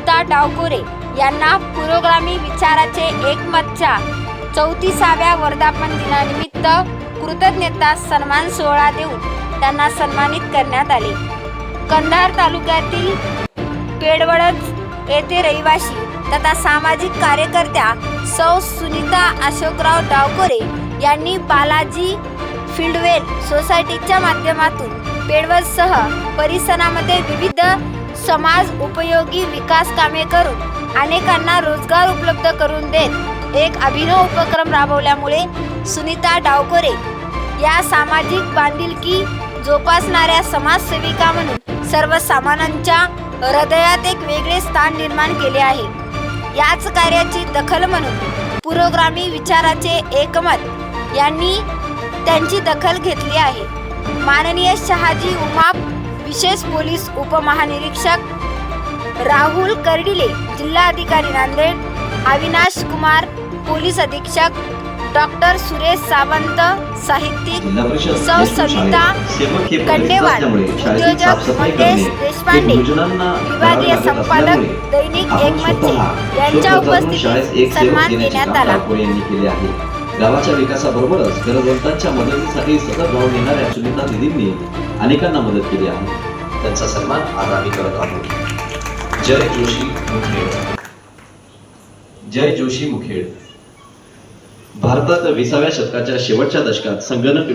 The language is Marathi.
सुनीता डावकोरे यांना पुरोगामी विचाराचे एकमतच्या चौतीसाव्या वर्धापन दिनानिमित्त कृतज्ञता सन्मान सोहळा देऊन त्यांना सन्मानित करण्यात आले. कंधार तालुक्यातील पेडवडच येथे रहिवासी तथा सामाजिक कार्यकर्त्या सौ सुनीता अशोकराव डावकोरे यांनी बालाजी फिल्डवेल सोसायटीच्या माध्यमातून पेडवसह परिसरामध्ये विविध समाज उपयोगी विकास कामे करून अनेकांना रोजगार उपलब्ध करून देत एक अभिनव उपक्रम राबवल्यामुळे सुनीता डावकोरे या सामाजिक बांधिलकी जोपासणाऱ्या समाजसेविका म्हणून सर्वसामान्यांच्या हृदयात एक वेगळे स्थान निर्माण केले आहे. याच कार्याची दखल म्हणून पुरोग्रामी विचाराचे एकमत यांनी त्यांची दखल घेतली आहे. माननीय शहाजी उमा विशेष पोलीस उपमहानिरीक्षक राहुल कर्डिले जिल्हाधिकारी नांदेड अविनाश कुमार पोलीस अधीक्षक डॉक्टर सुरेश सावंत साहित्यिक सौ सविता शाळेची उद्योजक मंगेश देशपांडे, विभागीय संपादक दैनिक एकमतचे यांच्या उपस्थितीत सन्मान देण्यात आला. गावाच्या विकासाबरोबरच गरजवंतांच्या मदतीसाठी सतत धावून येणाऱ्या सुनीता दिदींनी अनेकांना मदत केली आहे. त्यांचा सन्मान आज आम्ही करत आहोत. जय जोशी मुखेड. जय जोशी मुखेड. भारतात विसाव्या शतकाच्या शेवटच्या दशकात संगणक